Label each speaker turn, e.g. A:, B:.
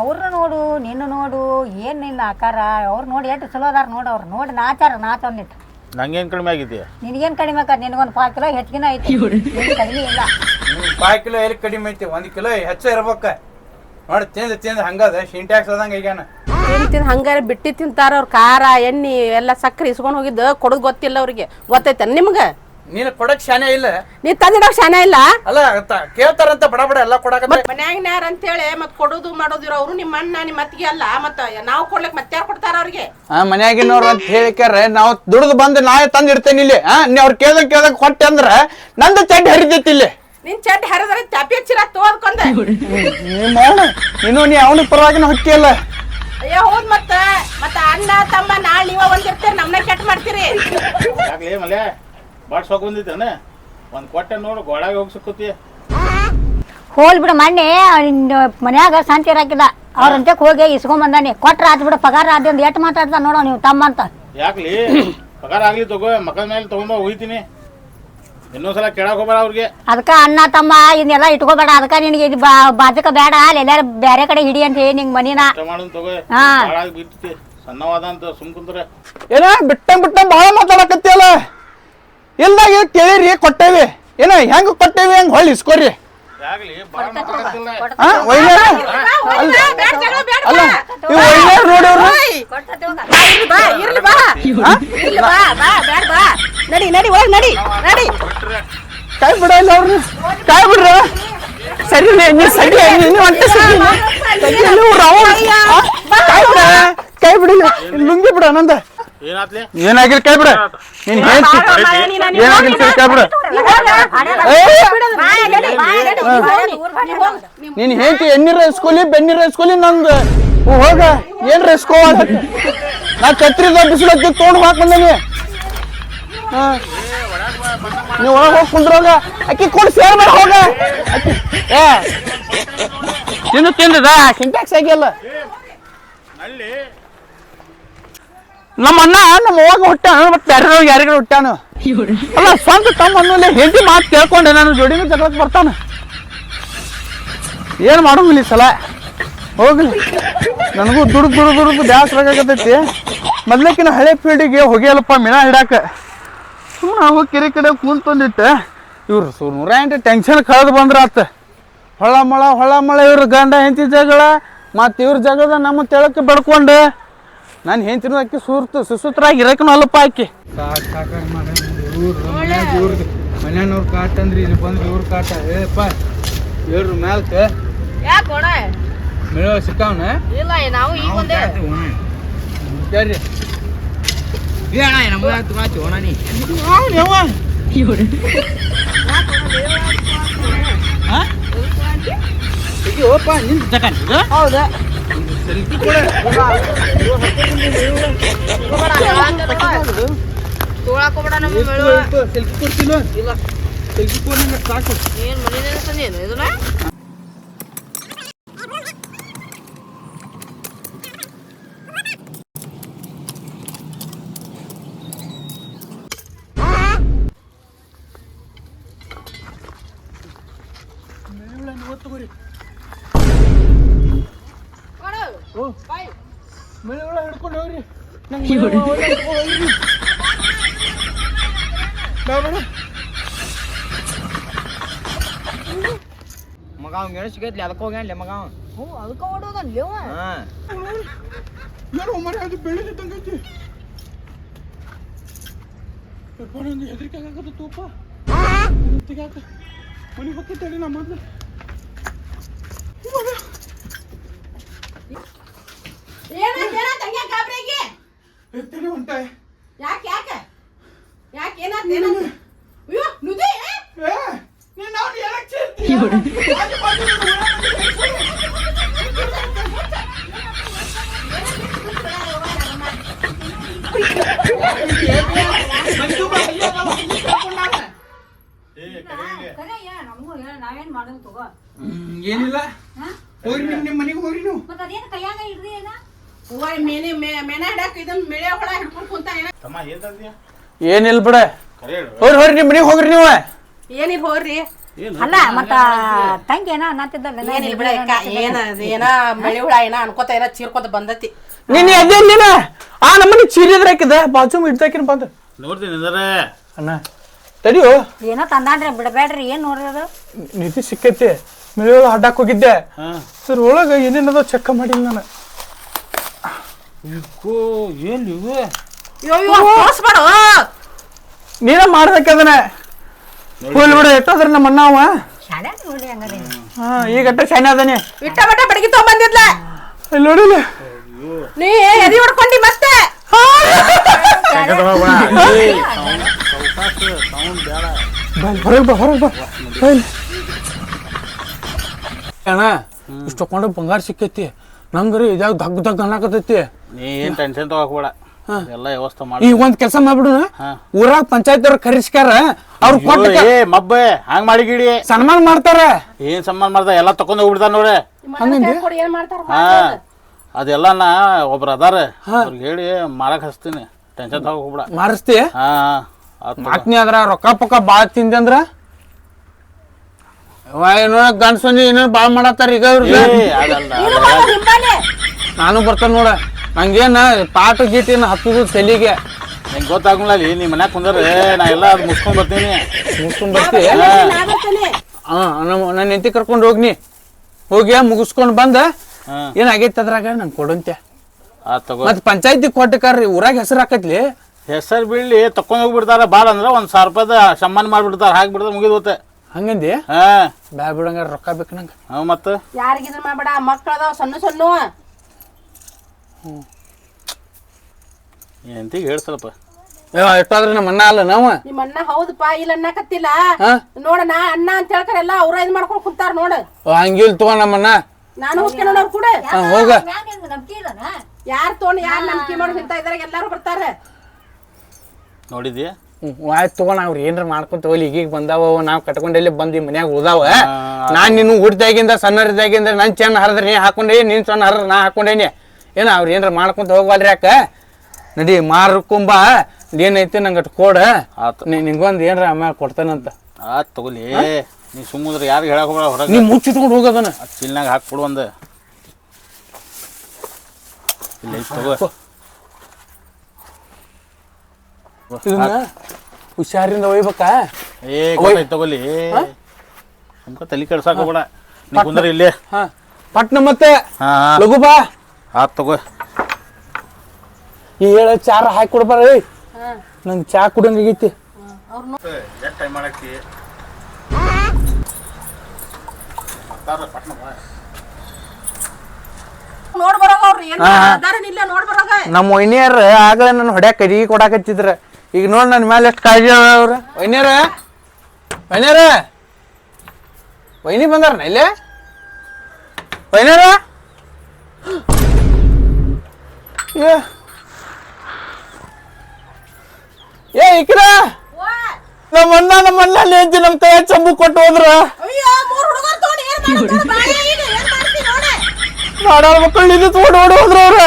A: ಅವ್ರನ್ನ ನೋಡು ನಿನ್ನ ನೋಡು ಏನು ನಿನ್ನ ಆಕಾರ? ಅವ್ರು ನೋಡಿ ಎಷ್ಟು ಚಲೋ ಅದಾರ ನೋಡು ಅವ್ರು. ನೋಡಿ ನಾಚಾರ ನಾಚ ಒಂದಿಟ್ಟು
B: ನಂಗೇನು ಕಡಿಮೆ ಆಗಿದೆಯಾ?
A: ನಿನಗೇನು ಕಡಿಮೆ ಆಕಾರ ನಿನಗೊಂದು ಪಾವು ಕಿಲೋ ಹೆಚ್ಚಿನ ಐತಿ. ನಿನಗ್ ಕಡಿಮೆ ಇಲ್ಲ.
C: ಪಾಯ್ ಕಿಲೋ ಎಲ್ಲಿ ಕಡಿಮೆ ಐತಿ? ಒಂದು ಕಿಲೋ ಹೆಚ್ಚ ಇರ್ಬೇಕ. ನೋಡಿ ತಿಂದು ತಿಂದು ಹಂಗದ ಸಿಂಟ್ಯಾಕ್ಸ್ ಅದಂಗ ಈಗಾನ
D: ತಿಂದು ತಿಂದ್ ಹಂಗಾರೆ ಬಿಟ್ಟಿ ತಿಂತಾರ ಅವ್ರ ಖಾರ ಎಣ್ಣೆ ಎಲ್ಲ ಸಕ್ಕರೆ ಇಸ್ಕೊಂಡು ಹೋಗಿದ್ದು ಕೊಡೋದು ಗೊತ್ತಿಲ್ಲ ಅವ್ರಿಗೆ. ಗೊತ್ತೈತೆ ನಿಮ್ಗ?
C: ನೀನು ಕೊಡಕ್ ಶಾನೆ ಇಲ್ಲ.
D: ನೀ ತಂದಿಡಕ್ ಶಾನೆ ಇಲ್ಲ?
C: ಅಲ್ಲ ಕೇಳ್ತಾರಂತ ಬಡ ಬಡ ಎಲ್ಲ ಕೊಡಕ
D: ಅಂತ ಅಂತೇಳಿ ಮತ್ ಕೊಡೋದು ಮಾಡೋದು ಅವ್ರು ನಿಮ್ಮ ಅಣ್ಣ ನಿಮ್ಮ ಅತ್ತಿಗೆ ಅಲ್ಲ ಮತ್ತ ನಾವು ಕೊಡ್ಲಿಕ್ ಮತ್ತೆ ಯಾರು ಕೊಡ್ತಾರ ಅವ್ರಿಗೆ?
C: ಮನ್ಯಾಗಿನವ್ರು ಅಂತ ಹೇಳಿಕ್ಯಾರ ನಾವು ದುಡ್ದು ಬಂದು ನಾಳೆ ತಂದು ಇಲ್ಲಿ. ಹಾ ನೀ ಅವ್ರು ಕೇಳ್ದಂಗ್ ಕೇಳ್ದಂಗ್ ಕೊಟ್ಟೆ ಅಂದ್ರ ನಂದು ಚಡ್ಡಿ ಹರಿದೈತಿ ಇಲ್ಲಿ.
D: ನಿನ್ ಚಡ್ಡಿ ಹರಿದ್ರೆ ಚಾಪಿ ಹಚ್ಚಿರ ತೋದ್ಕೊಂಡೆ.
C: ನಿಮ್ಮ ಇನ್ನು ನೀ ಅವನ ಪರವಾಗಿನ ಹೊಕ್ಕಿಯಲ್ಲ
D: ಅಯ್ಯೋ ಹೌದ್ ಮತ್ತ. ಮತ್ತ ಅಣ್ಣ ತಮ್ಮ ನಾಳೆ ನೀವ ಒಂದಿರ್ತೀರಿ ನಮ್ನ ಕೆಟ್ಟ ಮಾಡ್ತೀರಿ.
B: ಸೊಕ್ ಬಂದಿದ್ದಾನೆ. ಒಂದು ಕೊಟ್ಟೆ ನೋಡು ಗೋಳಾಗಿ ಹೋಗಿ ಸಿಕ್ಕುತ್ತಿ
A: ಹೋಲ್ ಬಿಡು ಮೊನ್ನೆ ಮನ್ಯಾಗ ಶಾಂತಿ ಇರಾಕಿಲ್ಲ. ಅವ್ರಂತೆ ಹೋಗಿ ಇಸ್ಕೊಂಡ್ ಬಂದಾನೆ ಕೊಟ್ರ ಆತ್ ಬಿಡು ಪಗಾರ ಆದ ಒಂದು ಎಷ್ಟು ಮಾತಾಡ್ತ ನೋಡೋ ನೀವು ತಮ್ಮ ಅಂತ.
B: ಯಾಕ್ಲಿ? ಪಗಾರ ಆಗ್ಲಿ ತಗೋ ಮಕ್ಕಳ ಮೇಲೆ ತಗೊಂಡ್ ಹೋಗ್ತೀನಿ ಇನ್ನೊಂದ್ಸಲ ಕೇಳಕ್ ಹೋಗ್ಬೇಡ ಅವ್ರಿಗೆ.
A: ಅದಕ್ಕ ಅಣ್ಣ ತಮ್ಮ ಇದನ್ನೆಲ್ಲ ಇಟ್ಕೋಬೇಡ. ಅದಕ್ಕ ನಿನಗೆ ಇದು ಬಾ ಬಾಜಕ ಬೇಡ. ಅಲ್ಲಿ ಎಲ್ಲಾರು ಬೇರೆ ಕಡೆ ಹಿಡಿ ಅಂತ ಹೇಳಿ ನಿಂಗೆ ಮನಿನ.
B: ಮಾಡೋನ್ ತಗೋ. ಹಾಳಾಗಿ ಬಿಡ್ತಿ ಸಣ್ಣವಾದ ಸುಮ್ ಕುಂತ್ರೆ.
C: ಏನ ಬಿಟ್ಟಂಗ್ ಬಿಟ್ಟಂಗ್ ಭಾಳ ಮಾತಾಡಕತ್ತಿಯಲ್ಲ? ಇಲ್ದಾಗ ಕೇಳಿರಿ ಕೊಟ್ಟೇವಿ ಏನ ಹೆಂಗ್ ಕೊಟ್ಟೇವಿ ಹೆಂಗ್ ಹೊಳ್ಳಿ ಇಸ್ಕೊರಿ ಹಾ ಒಯ್ಯಾರ ಅಲ್ಲ ಅಲ್ಲ ಇವ್ ನೋಡಿ ಅವ್ರು
D: ಬಾ ಇರ್ಲಿ ಬಾ ಇರ್ಲಿ ಬಾ ಬಾ ಬ್ಯಾಡ ಬಾ ನಡಿ ನಡಿ ಒಳಗ್ ನಡಿ ನಡಿ
C: ಕೈ ಬಿಡ ಇಲ್ಲ ಅವ್ರನ್ನ ಕೈ ಬಿಡ್ರ ಸರಿ ನೀ ಸರಿ ನೀನು ಹೊಟ್ಟೆ ಸರಿ ಸರಿ ಇವ್ರು ಅವ ಕೈ ಬಿಡ ಕೈ ಬಿಡಿಲ್ಲ ಲುಂಗಿ ಬಿಡ ನಂದ
B: ಏನಾತ್ಲಿ
C: ಏನಾಗಿಲ್ಲ ಕೈ ಬಿಡ ನೀನ್ ನೀನು ಏನಾಗಿಲ್ಲ ಸರಿ ಕೈ ಬಿಡ ನೀನ್ ಹೇಳ್ತಿ ಎಣ್ಣೀರ್ ಇಸ್ಕೊಲಿ ಬೆನ್ನೀರ್ ಇಸ್ಕೊಲಿ ನಂದು ಹೋಗ ಏನ್ ಇಸ್ಕೋ ನಾ ಕತ್ರಿ ಬಿಸಿಲತ್ತಿ ತೊಗೊಂಡು ಹಾಕ್ ಬಂದೇನಿ ಹಾ ನೀವು ಒಳಗೆ ಹೋಗಿ ಕುಂದ್ರೋಗ ಅಕ್ಕಿ ಕೂಡ ಸೇರ್ಬೇಡ ಹೋಗ ಅಕ್ಕಿ ಏ ತಿಂದು ತಿಂದದ ಸಿಂಟ್ಯಾಕ್ಸ್ ಆಗಿಲ್ಲ
B: ನಲ್ಲಿ
C: ನಮ್ಮ ಅಣ್ಣ ನಮ್ಮ ಹೋಗಿ ಹುಟ್ಟಾನ ಮತ್ತೆ ಬೇರೆ ಯಾರಿಗಾರ ಹುಟ್ಟಾನ ಅಲ್ಲ ಸ್ವಂತ ತಮ್ಮ ಅನ್ನೋಲ್ಲ ಹೆಂಡತಿ ಮಾತು ಕೇಳ್ಕೊಂಡೆ, ನಾನು ಜೋಡಿನೂ ಜಗಳಕ್ಕೆ ಬರ್ತಾನ. ಏನು ಮಾಡೋಂಗಿಲ್ಲ ಈ ಸಲ? ಹೋಗ್ಲಿ. ನನಗೂ ದುಡ್ದು ದುಡ್ದು ದುಡ್ದು ಬ್ಯಾಸರ ಆಗತೈತಿ ಮೊದ್ಲಕ್ಕಿನ ಹಳೆ ಫೀಲ್ಡಿಗೆ ಹೋಗ್ಯಲ್ಲಪ್ಪ ಮೀನ ಹಿಡಾಕ ಸುಮ್ಮನೆ ಹೋಗಿ ಕೆರೆ ಕಡೆ ಕುಂತಂದಿಟ್ಟು ಇವ್ರು ಸು ನೂರ ಎಂಟು ಟೆನ್ಷನ್ ಕಳೆದು ಬಂದ್ರ ಆತ ಹೊಳ ಮಳ ಹೊಳ ಮಳ ಇವ್ರ ಗಂಡ ಹೆಂಚಿ ಜಗಳ ಮತ್ತು ಇವ್ರ ಜಗದ ನಮ್ಮ ತೆಳಕ್ಕೆ ಬಡ್ಕೊಂಡು. ನಾನು ಹೆಂಡತಿನೂ ಅಕ್ಕಿ ಸುರ್ತು ಸುಸೂತ್ರಾಗಿ ಇರಕ್ಕೂ ಅಲ್ಲಪ್ಪ ಆಕಿ.
E: ಸಾಕ್ ಸಾಕಾಗಿ ಮಾಡಿ ಇವ್ರು ಮನ್ಯಾಗ ಇವ್ರದ್ದು ಮನ್ಯಾನವ್ರ ಕಾಟ ಅಂದ್ರಿ ಇಲ್ಲಿ ಬಂದ್ರೆ ಇವ್ರ ಕಾಟ. ಏಪ್ಪ ಹೇಳ್ರು ಮ್ಯಾಲ್ಕ
D: ಯಾಕೋಣ
E: ಮೇಳ ಸಿಕ್ಕಾವನ?
D: ಇಲ್ಲ ನಾವು ಈಗ ಒಂದೇ.
E: ಬರ್ರಿ ಏ ಅಣ್ಣ ನಮ್ಗೆ ಆಯ್ತು ಮಾತು ಅಣ್ಣ ನೀ. ಹೋಪ ನಿಂತ ತಗೊಂಡು
D: ಹೌದು. ತೊಳಕೋಬೇಡ ನಮ್ಮ
E: ಸೆಲ್ಫಿ ಕೊಡ್ತಿಲ್ಲ ಇಲ್ಲ ಸೆಲ್ಫಿ
D: ಏನ್
E: ಮೇಳ ಹಿಡ್ಕೊಂಡು ಹೋಗ್ರಿ. ಮಗ ಅವ್ನ ಅದಕ್ಕೆ ಹೋಗ್ಯಾನ್ಲೆ ಮಗ ಅವ
D: ಅದಕ್ಕೆ ಓಡೋದನ್ಲೇವ
E: ಹಾ.
C: ಏನೋ ಮನೆ ಅದು ಬೆಳೆದ ತಂಗೈತಿ ನಂದು ಹೆದರಿಕೆ ಆಗತ್ತ ತೂಪ. ಮನೆಗೆ ಹೋಗ್ತೇಳಿ ನಾ ಮೊದ್ಲು. ಎತ್ತೇನೆ ಹೊಂಟ
D: ಯಾಕೆ ಯಾಕೆ? ಯಾಕೆ ಏನಾತ್ ಏನಾತ್? ಅಯ್ಯೋ ನುದಿ
C: ಏ? ನೀನ್ ಅವ್ನು ಏನಕ್ಕೆ ಸೇರ್ತೀಯ? ಆಜು
D: ಹೂವ ಮೇನೆ ಮೇನ ಹಿಡಕ್ ಇದನ್ನ ಮೆಳೆ ಹೊಳ ಹಿಡ್ಕೊಂಡು ಕುಂತ
B: ತಮ್ಮ ಏನ್ ತಂದ್ಯ?
C: ಏನಿಲ್ಲ ಬಿಡ.
B: ಕರೆ ಹೇಳು.
C: ಹೋಗ್ರಿ ಹೋಗ್ರಿ ನಿಮ್ಮ ಮನೆಗೆ ಹೋಗ್ರಿ ನೀವು.
D: ಏನಿಲ್ಲ ಹೋಗ್ರಿ
B: ಏನು
A: ಅಲ್ಲ ಮತ್ತ ತಂಗಿ ಏನ ಅನ್ನತ್ತಿದ್ದಲ್ಲ
D: ಏನಿಲ್ಲ ಬಿಡ ಅಕ್ಕ ಏನ ಏನ ಮಳಿ ಹುಳ ಏನ ಅನ್ಕೋತ ಏನ ಚೀರ್ಕೋತ ಬಂದತಿ.
C: ನೀನ್ ಎದ್ದೆ ನೀನ? ಆ ನಮ್ಮನಿ ಚೀರಿದ್ರ ಹಾಕಿದ ಬಾಜು ಇಡ್ತಾಕಿನ ಬಂದು.
B: ನೋಡ್ತೀನಿ ಅಂದ್ರೆ
C: ಅಣ್ಣ ತಡಿಯೋ.
A: ಏನೋ ತಂದಾಡ್ರಿ ಬಿಡಬೇಡ್ರಿ ಏನ್ ನೋಡ್ರಿ ಅದು?
C: ನಿಧಿ ಸಿಕ್ಕೈತಿ. ಮೆಳೆಯೊಳಗೆ ಅಡ್ಡಾಕ್ ಹೋಗಿದ್ದೆ.
B: ಹಾ.
C: ಸರ್ ಒಳಗ ಏನೇನದ ಚೆಕ್ ಮಾಡಿಲ್ಲ ನಾನು.
B: ಇಕ್ಕೋ ಏನು ಇವು?
C: ನೀನ ಬಿಡ ಎಟ್ಟೋದ್ರ ನಮ್ಮ ಅಣ್ಣ ಅವ? ಹಾ ಈಗ ಅಟ್ಟ ಶಾನೆ ಅದಾನೆ
D: ಇಟ್ಟ ಬಟ್ಟ ಬಡಗಿ ತಗೊಂಬಂದಿದ್ಲ.
C: ಇಲ್ಲಿ ನೋಡಿಲ್ಲ
D: ನೀ ಎದಿ ಹೊಡ್ಕೊಂಡಿ ಮತ್ತೆ.
C: ಹೊರಗೆ ಬಾ ಹೊರಗೆ ಬಾ. ಬಾ ಇಲ್ಲಿ. ಅಣ್ಣ ಇಷ್ಟು ತಗೊಂಡು ಬಂಗಾರ ಸಿಕ್ಕೈತಿ. ನಂಗ್ರಿ ಇದಾಗ ದಗ್ ದಗ್ ಅನ್ನಕತ್ತೈತಿ?
B: ನೀ ಏನ್ ಟೆನ್ಷನ್ ತಗೋಬೇಡ. ಎಲ್ಲ ವ್ಯವಸ್ಥೆ ಮಾಡಿ
C: ಈಗ ಒಂದ್ ಕೆಲಸ ಮಾಡ್ಬಿಡು. ಊರಾಗ ಪಂಚಾಯತ್ ಅವ್ರ ಕರಿಸ್ಕಾರ ಅವ್ರ ಕೊಟ್ಟ
B: ಏ ಮಬ್ಬೆ ಹಂಗ್ ಮಾಡಿ ಗಿಡಿ.
C: ಸನ್ಮಾನ ಮಾಡ್ತಾರ.
B: ಏನ್ ಸನ್ಮಾನ ಮಾಡ್ತಾರ ಎಲ್ಲ ತಕೊಂಡ್ ಹೋಗ್ಬಿಡ್ತಾರ ನೋಡ್ರಿ
D: ಕೊಡಿ ಏನ್ ಮಾಡ್ತಾರ?
B: ಹಾ. ಅದೆಲ್ಲ ನಾ ಒಬ್ರು ಅದಾರ. ಅವ್ರಿಗೆ ಹೇಳಿ ಮಾಡಕ್ ಹಚ್ತೀನಿ. ಟೆನ್ಷನ್ ತಗೋಬಿಡ ಹೋಗ್ಬಿಡ.
C: ಮಾಡಿಸ್ತಿ?
B: ಹಾ.
C: ಮಾಕ್ನಿ ಅದ್ರ ರೊಕ್ಕ ಪಕ್ಕ ಬಾಳ ತಿಂದೆ ಅಂದ್ರ? ಏನೋ ಗಂಡ್ಸ್ ಮಂದಿ ಏನೋ ಬಾಳ ಮಾಡತ್ತಾರ ಈಗ ಅವ್ರಿಗೆ? ನಾನು ಬರ್ತಾನ ನೋಡ. ನಂಗೇನ ಪಾಠ ಗೀಟಿನ ಹತ್ತುದು ತಲೆಗೆ
B: ನಿಂಗೆ ಗೊತ್ತಾಗಲ್ಲ ಅಲ್ಲಿ ನಿಮ್ಮ ಮನ್ಯಾಗ ಕುಂದ್ರೆ ನಾ ಎಲ್ಲ ಅದು ಮುಸ್ಕೊಂಡ್ ಬರ್ತೀನಿ.
C: ಮುಗಿಸ್ಕೊಂಡ್ ಬರ್ತೀನಿ ಹಾ. ನಮ್ಮ ನನ್ನ ಹೆಂಡತಿ ಕರ್ಕೊಂಡು ಹೋಗ್ನಿ. ಹೋಗಿ ಮುಗಿಸ್ಕೊಂಡ್ ಬಂದ. ಏನಾಗೈತೆ ಅದ್ರಾಗ? ನಂಗೆ ಕೊಡಂತೆ
B: ಆ ತಗೋ.
C: ಮತ್ ಪಂಚಾಯತಿ ಕೊಟ್ಟಕಾರ್ರಿ ಊರಾಗ ಹೆಸರು ಹಾಕತ್ಲಿ?
B: ಹೆಸರು ಬೀಳಿ ತಕೊಂಡ್ ಹೋಗ್ಬಿಡ್ತಾರ. ಬಾಳ ಅಂದ್ರ ಒಂದ್ ಸಾವಿರ ರೂಪಾಯ್ದ ಸಮ್ಮಾನ ಮಾಡ್ಬಿಡ್ತಾರ ಹಾಕ್ಬಿಡ್ತಾರ ಮುಗಿದ್ ಹೋತೆ.
C: ಹಂಗಂದಿ?
B: ಹಾ.
C: ಬ್ಯಾ ಬಿಡಂಗ ರೊಕ್ಕ ಬೇಕು ನಂಗೆ.
B: ಹಾ ಮತ್ತ?
D: ಯಾರಿಗಿದ್ರ ಮಾಡ್ಬೇಡ ಮಕ್ಕಳದಾವ ಸಣ್ಣ ಸಣ್ಣ. ಸಣ್ಣ
B: ಎಂತಿಗೆ ಹೇಳ್ ಸ್ವಲ್ಪ.
C: ಎಷ್ಟಾದ್ರೆ ನಮ್ಮ ಅಣ್ಣ ಅಲ್ಲ ನಾವು?
D: ನಿಮ್ಮ ಅಣ್ಣ ಹೌದಪ್ಪ ಇಲ್ಲ ಅನ್ನಕತ್ತಿಲ್ಲ
C: ಕತ್ತಿಲ್ಲ.
D: ನೋಡ ನಾ ಅಣ್ಣ ಅಂತ ಹೇಳ್ತಾರೆ ಎಲ್ಲ ಅವ್ರ ಇದ್ ಮಾಡ್ಕೊಂಡು ಕುಂತಾರ ನೋಡ.
C: ಹಂಗಿಲ್ ತಗೋ ನಮ್ಮಣ್ಣ
D: ನಾನು ಹೋಗ್ತೇನೆ ನೋಡ ಅವ್ರ ಕೂಡ.
C: ಹಾ ಹೋಗ.
D: ಯಾರು ತೊಗೊಂಡ್ ಯಾರ್ ನಂಬಿಕೆ ಮಾಡಿ ಇಂತ ಇದಾರೆ ಎಲ್ಲಾರು ಬರ್ತಾರೆ.
B: ನೋಡಿದ್ಯಾ?
C: ಆಯ್ತ್ ತಗೋ ನಾವ್ ಏನ್ರ ಮಾಡ್ಕೊಂತ ಹೋಗ್ಲಿ. ಈಗೀಗ ಬಂದಾವ ನಾವು ಕಟ್ಕೊಂಡೆಲ್ಲಿ ಬಂದಿ ಮನ್ಯಾಗ ಉಳ್ದಾವ. ನಾನ್ ನಿನ್ನ ಹುಡ್ದಾಗಿಂದ ಸಣ್ಣರಿದ್ದಾಗಿಂದ ನನ್ ಚೆನ್ನ ಹರಿದ್ರೆ ನೀ ಹಾಕೊಂಡೆ ನೀನ್ ಸಣ್ಣ ಹರ ನಾ ಹಾಕೊಂಡೇನಿ. ಏನ ಅವ್ರು ಏನಾರ ಮಾಡ್ಕೊಂತ ಹೋಗ್ವಲ್ರಿ ಯಾಕ? ನಡಿ ಮಾರ್ಕೊಂಬ ಏನೈತಿ ನಂಗೆ ಅಟ್ ಕೊಡ.
B: ಆತು.
C: ನೀ ನಿಂಗೊಂದ್ ಏನ್ರ ಅಮ್ಮ ಕೊಡ್ತಾನಂತ.
B: ಆತ್ ತಗೊಲಿ. ನೀ ಸುಮ್ಮನೆ ಯಾರು ಹೇಳಕ್ ಹೋಗ್ಬೇಡ ಹೊರಗೆ
C: ನೀ ಮುಚ್ಚಿಟ್ಕೊಂಡು ಹೋಗೋದನ
B: ಚಿಲ್ನಾಗ ಹಾಕ್ಬಿಡು ಒಂದು. ಇಲ್ಲ ಐತ್ ತಗೋ.
C: ಇದನ್ನ ಹುಷಾರಿಂದ ಒಯ್ಬೇಕಾ?
B: ಏ ಗೊತ್ತಾಯ್ತು ತಗೊಲಿ. ತಲಿ ತಲೆ ಕೆಡ್ಸಾಕ ಹೋಗ್ಬೇಡ. ನೀ ಕುಂದ್ರ ಇಲ್ಲೇ.
C: ಹಾ. ಪಟ್ನ ಮತ್ತೆ
B: ಹಾ.
C: ಲಘು ಬಾ.
B: ಆತ್ ತಗೋ.
C: ಈ ಹೇಳ ಚಾರ ಹಾಕಿ ಕೊಡ್ಬಾರ ಏಯ್ ನಂಗೆ ಚಾ ಕುಡಂಗಾಗೈತಿ
B: ಎಷ್ಟು ಟೈಮ್ ಮಾಡಾಕ್ತಿ
D: ನೋಡ್ ಬರೋಗ ಅವ್ರು ಏನ್ ಅದಾರನಿಲ್ಲ ನೋಡ್ ಬರೋಗ
C: ನಮ್ಮ ವೈನಿಯರ್ ಆಗಲೇ ನನ್ನ ಹೊಡ್ಯಾಕ ಕಡಿ ಕೊಡಾಕತ್ತಿದ್ರ. ಈಗ ನೋಡ್ ನನ್ನ ಮೇಲೆ ಎಷ್ಟು ಕಾಳಜಿ ಅವ್ರ. ವೈನಿಯರ? ವೈನಿಯರ? ವೈನಿ ಬಂದಾರ ಇಲ್ಲೇ? ವೈನಿಯರ? ಏ ಇಕ್ರ! ನಮ್ಮ ಅಣ್ಣ ನಮ್ಮ ಅಣ್ಣ ಲೇಂಜಿ ನಮ್ಮ ತಾಯ ಚಂಬು ಕೊಟ್ಟು ಹೋದ್ರ? ಮಾಡಾಳ ಮಕ್ಕಳು ಇದು ತೋಡ್ ಓಡಿ ಹೋದ್ರ ಅವ್ರ.